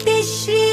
ateşli